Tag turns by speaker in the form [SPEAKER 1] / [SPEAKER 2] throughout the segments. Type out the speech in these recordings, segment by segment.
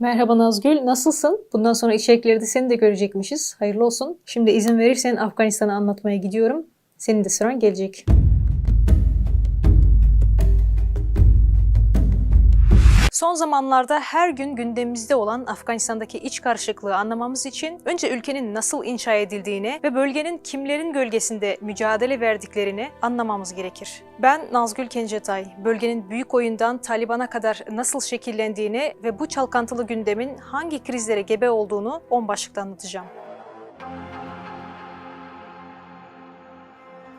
[SPEAKER 1] Merhaba Nazgül, nasılsın? Bundan sonra içerikleri de seni de görecekmişiz. Hayırlı olsun. Şimdi izin verirsen Afganistan'ı anlatmaya gidiyorum. Senin de sıran gelecek. Son zamanlarda her gün gündemimizde olan Afganistan'daki iç karışıklığı anlamamız için önce ülkenin nasıl inşa edildiğini ve bölgenin kimlerin gölgesinde mücadele verdiklerini anlamamız gerekir. Ben Nazgül Kencetay, bölgenin büyük oyundan Taliban'a kadar nasıl şekillendiğini ve bu çalkantılı gündemin hangi krizlere gebe olduğunu on başlıkta anlatacağım.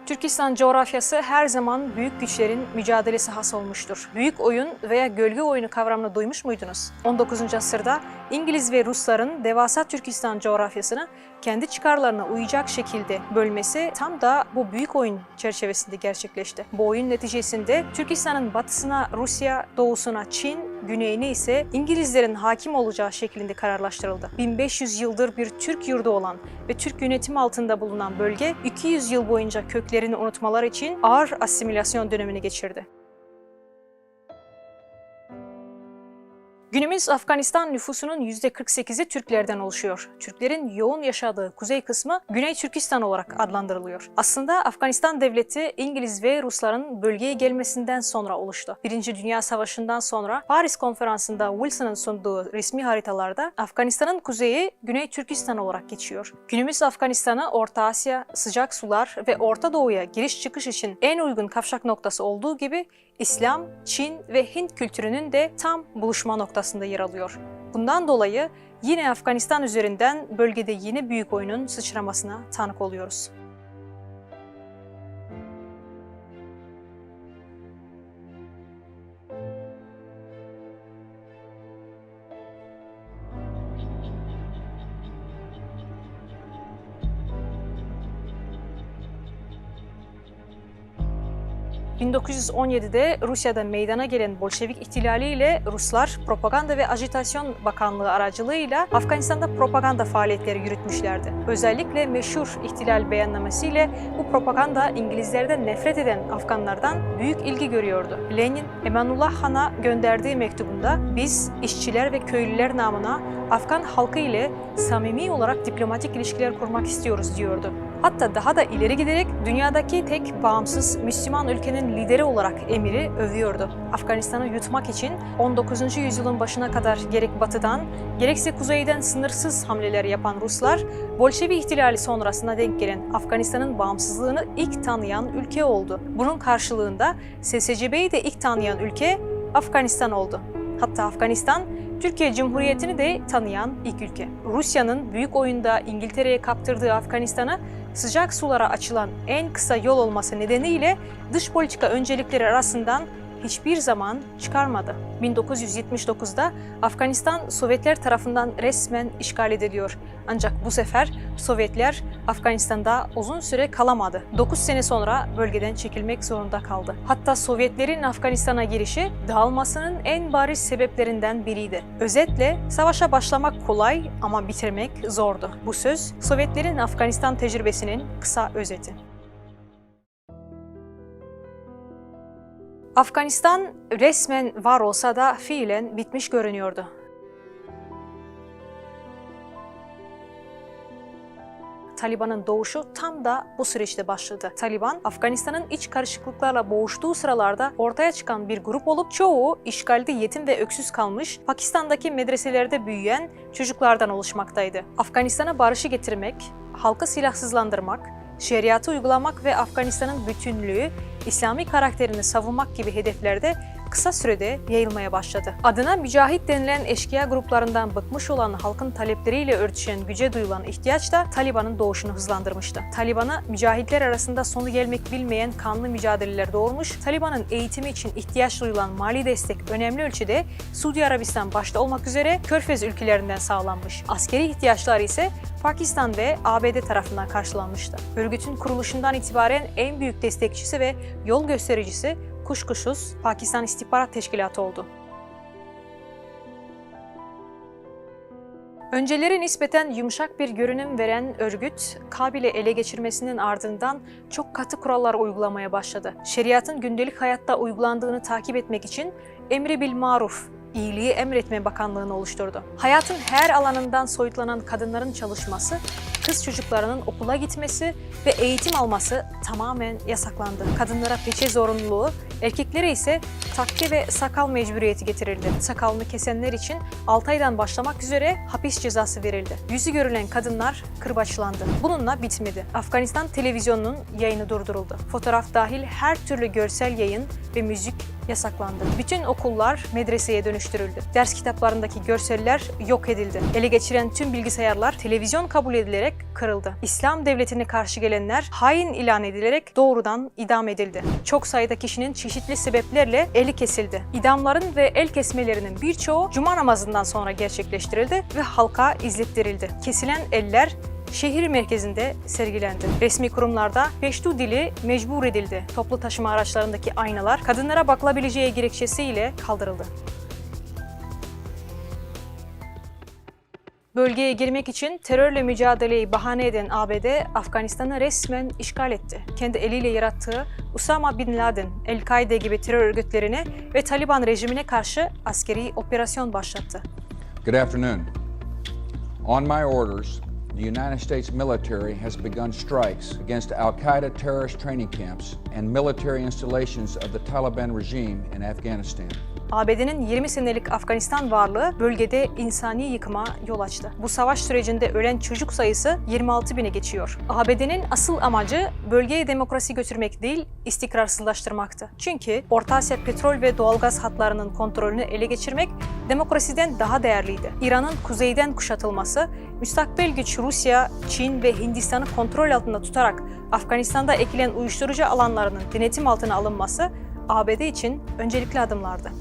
[SPEAKER 1] Türkistan coğrafyası her zaman büyük güçlerin mücadele sahası olmuştur. Büyük oyun veya gölge oyunu kavramını duymuş muydunuz? 19. asırda İngiliz ve Rusların devasa Türkistan coğrafyasını kendi çıkarlarına uyacak şekilde bölmesi tam da bu büyük oyun çerçevesinde gerçekleşti. Bu oyun neticesinde Türkistan'ın batısına Rusya, doğusuna Çin, güneyine ise İngilizlerin hakim olacağı şeklinde kararlaştırıldı. 1500 yıldır bir Türk yurdu olan ve Türk yönetimi altında bulunan bölge 200 yıl boyunca köklerini unutmalar için ağır asimilasyon dönemini geçirdi. Günümüz Afganistan nüfusunun %48'i Türklerden oluşuyor. Türklerin yoğun yaşadığı kuzey kısmı Güney Türkistan olarak adlandırılıyor. Aslında Afganistan devleti İngiliz ve Rusların bölgeye gelmesinden sonra oluştu. Birinci Dünya Savaşı'ndan sonra Paris Konferansı'nda Wilson'ın sunduğu resmi haritalarda Afganistan'ın kuzeyi Güney Türkistan olarak geçiyor. Günümüz Afganistan'ı Orta Asya, sıcak sular ve Orta Doğu'ya giriş çıkış için en uygun kavşak noktası olduğu gibi İslam, Çin ve Hint kültürünün de tam buluşma noktasında yer alıyor. Bundan dolayı yine Afganistan üzerinden bölgede yeni büyük oyunun sıçramasına tanık oluyoruz. ...1917'de Rusya'da meydana gelen Bolşevik ihtilaliyle Ruslar Propaganda ve Ajitasyon Bakanlığı aracılığıyla Afganistan'da propaganda faaliyetleri yürütmüşlerdi. Özellikle meşhur ihtilal beyannamesiyle bu propaganda İngilizlerden nefret eden Afganlardan büyük ilgi görüyordu. Lenin, Emanullah Han'a gönderdiği mektubunda biz işçiler ve köylüler namına Afgan halkı ile samimi olarak diplomatik ilişkiler kurmak istiyoruz diyordu. Hatta daha da ileri giderek dünyadaki tek bağımsız Müslüman ülkenin lideri olarak emiri övüyordu. Afganistan'ı yutmak için 19. yüzyılın başına kadar gerek batıdan gerekse kuzeyden sınırsız hamleler yapan Ruslar, Bolşevi ihtilali sonrasında denk gelen Afganistan'ın bağımsızlığını ilk tanıyan ülke oldu. Bunun karşılığında SSCB'yi de ilk tanıyan ülke Afganistan oldu. Hatta Afganistan Türkiye Cumhuriyeti'ni de tanıyan ilk ülke. Rusya'nın büyük oyunda İngiltere'ye kaptırdığı Afganistan'ı sıcak sulara açılan en kısa yol olması nedeniyle dış politika öncelikleri arasından hiçbir zaman çıkarmadı. 1979'da Afganistan Sovyetler tarafından resmen işgal ediliyor. Ancak bu sefer Sovyetler Afganistan'da uzun süre kalamadı. 9 sene sonra bölgeden çekilmek zorunda kaldı. Hatta Sovyetlerin Afganistan'a girişi dağılmasının en bariz sebeplerinden biriydi. Özetle savaşa başlamak kolay ama bitirmek zordu. Bu söz Sovyetlerin Afganistan tecrübesinin kısa özeti. Afganistan resmen var olsa da fiilen bitmiş görünüyordu. Taliban'ın doğuşu tam da bu süreçte başladı. Taliban, Afganistan'ın iç karışıklıklarla boğuştuğu sıralarda ortaya çıkan bir grup olup çoğu işgalde yetim ve öksüz kalmış, Pakistan'daki medreselerde büyüyen çocuklardan oluşmaktaydı. Afganistan'a barışı getirmek, halkı silahsızlandırmak, şeriatı uygulamak ve Afganistan'ın bütünlüğü, İslami karakterini savunmak gibi hedeflerde kısa sürede yayılmaya başladı. Adına mücahit denilen eşkıya gruplarından bıkmış olan halkın talepleriyle örtüşen güce duyulan ihtiyaç da Taliban'ın doğuşunu hızlandırmıştı. Taliban'a mücahitler arasında sonu gelmek bilmeyen kanlı mücadeleler doğurmuş, Taliban'ın eğitimi için ihtiyaç duyulan mali destek önemli ölçüde Suudi Arabistan başta olmak üzere Körfez ülkelerinden sağlanmış. Askeri ihtiyaçlar ise Pakistan ve ABD tarafından karşılanmıştı. Örgütün kuruluşundan itibaren en büyük destekçisi ve yol göstericisi kuşkusuz Pakistan İstihbarat Teşkilatı oldu. Önceleri nispeten yumuşak bir görünüm veren örgüt, Kabil'i ele geçirmesinin ardından çok katı kurallar uygulamaya başladı. Şeriatın gündelik hayatta uygulandığını takip etmek için emri bil maruf İyiliği Emretme Bakanlığı'nı oluşturdu. Hayatın her alanından soyutlanan kadınların çalışması, kız çocuklarının okula gitmesi ve eğitim alması tamamen yasaklandı. Kadınlara peçe zorunluluğu, erkeklere ise takke ve sakal mecburiyeti getirildi. Sakalını kesenler için 6 aydan başlamak üzere hapis cezası verildi. Yüzü görülen kadınlar kırbaçlandı. Bununla bitmedi. Afganistan televizyonunun yayını durduruldu. Fotoğraf dahil her türlü görsel yayın ve müzik yasaklandı. Bütün okullar medreseye dönüştürüldü. Ders kitaplarındaki görseller yok edildi. Ele geçiren tüm bilgisayarlar televizyon kabul edilerek kırıldı. İslam devletine karşı gelenler hain ilan edilerek doğrudan idam edildi. Çok sayıda kişinin çeşitli sebeplerle eli kesildi. İdamların ve el kesmelerinin birçoğu cuma namazından sonra gerçekleştirildi ve halka izlettirildi. Kesilen eller şehir merkezinde sergilendi. Resmi kurumlarda Peştu dili mecbur edildi. Toplu taşıma araçlarındaki aynalar kadınlara bakılabileceği gerekçesiyle kaldırıldı. Bölgeye girmek için terörle mücadeleyi bahane eden ABD, Afganistan'ı resmen işgal etti. Kendi eliyle yarattığı Usama Bin Laden, El-Kaide gibi terör örgütlerine ve Taliban rejimine karşı askeri operasyon başlattı.
[SPEAKER 2] Good afternoon. On my orders, the United States military has begun strikes against Al Qaeda terrorist training camps and military installations of the Taliban regime in Afghanistan.
[SPEAKER 1] ABD'nin 20 senelik Afganistan varlığı bölgede insani yıkıma yol açtı. Bu savaş sürecinde ölen çocuk sayısı 26 bine geçiyor. ABD'nin asıl amacı bölgeye demokrasi götürmek değil, istikrarsızlaştırmaktı. Çünkü Orta Asya petrol ve doğalgaz hatlarının kontrolünü ele geçirmek demokrasiden daha değerliydi. İran'ın kuzeyden kuşatılması, müstakbel güç Rusya, Çin ve Hindistan'ı kontrol altında tutarak Afganistan'da ekilen uyuşturucu alanlarının denetim altına alınması ABD için öncelikli adımlardı.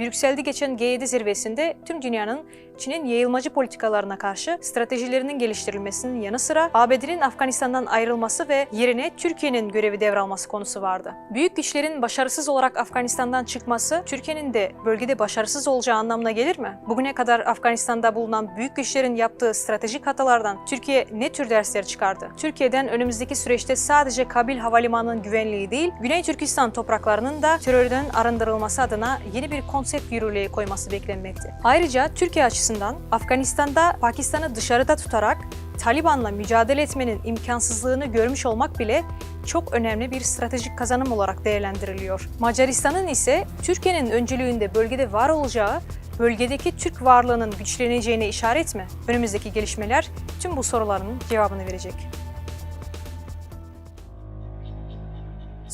[SPEAKER 1] Brüksel'de geçen G7 zirvesinde tüm dünyanın Çin'in yayılmacı politikalarına karşı stratejilerinin geliştirilmesinin yanı sıra ABD'nin Afganistan'dan ayrılması ve yerine Türkiye'nin görevi devralması konusu vardı. Büyük güçlerin başarısız olarak Afganistan'dan çıkması Türkiye'nin de bölgede başarısız olacağı anlamına gelir mi? Bugüne kadar Afganistan'da bulunan büyük güçlerin yaptığı stratejik hatalardan Türkiye ne tür dersler çıkardı? Türkiye'den önümüzdeki süreçte sadece Kabil Havalimanı'nın güvenliği değil, Güney Türkistan topraklarının da terörden arındırılması adına yeni bir konsept yürürlüğe koyması beklenmekte. Ayrıca Türkiye açısından Afganistan'da Pakistan'ı dışarıda tutarak Taliban'la mücadele etmenin imkansızlığını görmüş olmak bile çok önemli bir stratejik kazanım olarak değerlendiriliyor. Macaristan'ın ise Türkiye'nin öncülüğünde bölgede var olacağı, bölgedeki Türk varlığının güçleneceğine işaret mi? Önümüzdeki gelişmeler tüm bu soruların cevabını verecek.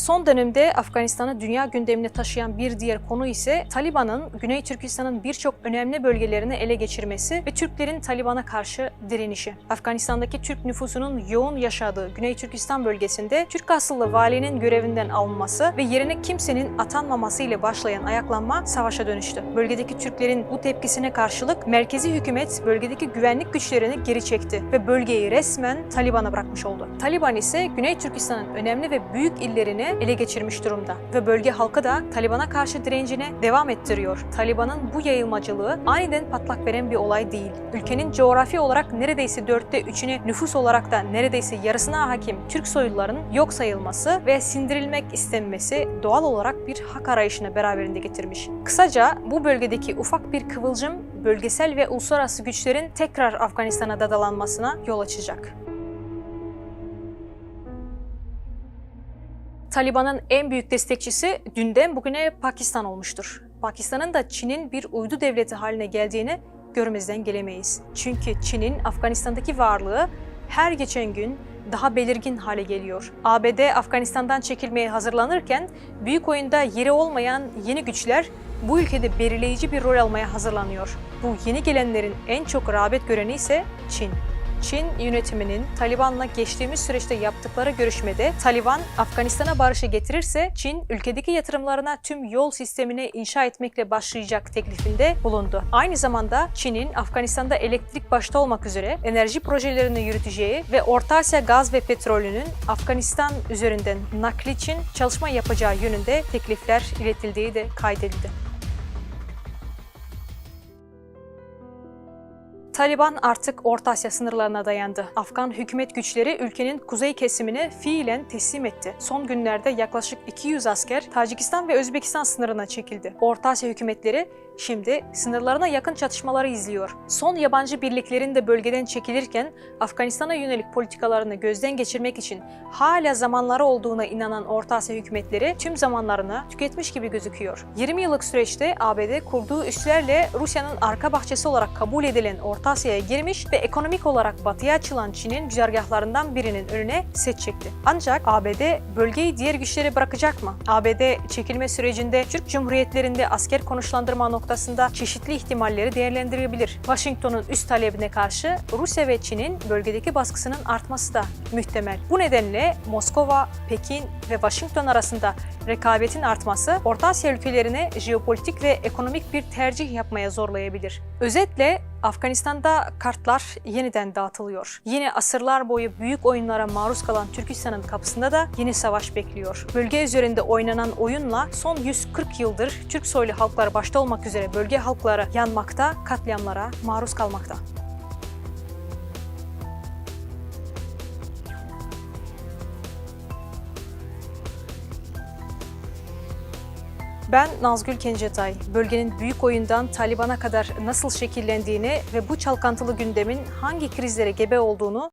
[SPEAKER 1] Son dönemde Afganistan'ı dünya gündemine taşıyan bir diğer konu ise Taliban'ın Güney Türkistan'ın birçok önemli bölgelerini ele geçirmesi ve Türklerin Taliban'a karşı direnişi. Afganistan'daki Türk nüfusunun yoğun yaşadığı Güney Türkistan bölgesinde Türk asıllı valinin görevinden alınması ve yerine kimsenin atanmaması ile başlayan ayaklanma savaşa dönüştü. Bölgedeki Türklerin bu tepkisine karşılık merkezi hükümet bölgedeki güvenlik güçlerini geri çekti ve bölgeyi resmen Taliban'a bırakmış oldu. Taliban ise Güney Türkistan'ın önemli ve büyük illerini ele geçirmiş durumda ve bölge halkı da Taliban'a karşı direncine devam ettiriyor. Taliban'ın bu yayılmacılığı aniden patlak veren bir olay değil. Ülkenin coğrafi olarak neredeyse dörtte üçüne nüfus olarak da neredeyse yarısına hakim Türk soyluların yok sayılması ve sindirilmek istenmesi doğal olarak bir hak arayışını beraberinde getirmiş. Kısaca bu bölgedeki ufak bir kıvılcım bölgesel ve uluslararası güçlerin tekrar Afganistan'a dadalanmasına yol açacak. Taliban'ın en büyük destekçisi dünden bugüne Pakistan olmuştur. Pakistan'ın da Çin'in bir uydu devleti haline geldiğini görmezden gelemeyiz. Çünkü Çin'in Afganistan'daki varlığı her geçen gün daha belirgin hale geliyor. ABD Afganistan'dan çekilmeye hazırlanırken büyük oyunda yeri olmayan yeni güçler bu ülkede belirleyici bir rol almaya hazırlanıyor. Bu yeni gelenlerin en çok rağbet göreni ise Çin. Çin yönetiminin Taliban'la geçtiğimiz süreçte yaptıkları görüşmede Taliban Afganistan'a barışı getirirse Çin ülkedeki yatırımlarına tüm yol sistemini inşa etmekle başlayacak teklifinde bulundu. Aynı zamanda Çin'in Afganistan'da elektrik başta olmak üzere enerji projelerini yürüteceği ve Orta Asya gaz ve petrolünün Afganistan üzerinden nakli için çalışma yapacağı yönünde teklifler iletildiği de kaydedildi. Taliban artık Orta Asya sınırlarına dayandı. Afgan hükümet güçleri ülkenin kuzey kesimini fiilen teslim etti. Son günlerde yaklaşık 200 asker Tacikistan ve Özbekistan sınırına çekildi. Orta Asya hükümetleri şimdi sınırlarına yakın çatışmaları izliyor. Son yabancı birliklerin de bölgeden çekilirken Afganistan'a yönelik politikalarını gözden geçirmek için hala zamanları olduğuna inanan Orta Asya hükümetleri tüm zamanlarını tüketmiş gibi gözüküyor. 20 yıllık süreçte ABD kurduğu üslerle Rusya'nın arka bahçesi olarak kabul edilen Orta Asya'ya girmiş ve ekonomik olarak batıya açılan Çin'in güzergahlarından birinin önüne set çekti. Ancak ABD bölgeyi diğer güçlere bırakacak mı? ABD çekilme sürecinde Türk Cumhuriyetlerinde asker konuşlandırma noktasında çeşitli ihtimalleri değerlendirebilir. Washington'un üst talebine karşı Rusya ve Çin'in bölgedeki baskısının artması da muhtemel. Bu nedenle Moskova, Pekin ve Washington arasında rekabetin artması Orta Asya ülkelerine jeopolitik ve ekonomik bir tercih yapmaya zorlayabilir. Özetle Afganistan'da kartlar yeniden dağıtılıyor. Yine asırlar boyu büyük oyunlara maruz kalan Türkistan'ın kapısında da yeni savaş bekliyor. Bölge üzerinde oynanan oyunla son 140 yıldır Türk soylu halklar başta olmak üzere bölge halkları yanmakta, katliamlara maruz kalmakta. Ben Nazgül Kencetay. Bölgenin büyük oyundan Taliban'a kadar nasıl şekillendiğini ve bu çalkantılı gündemin hangi krizlere gebe olduğunu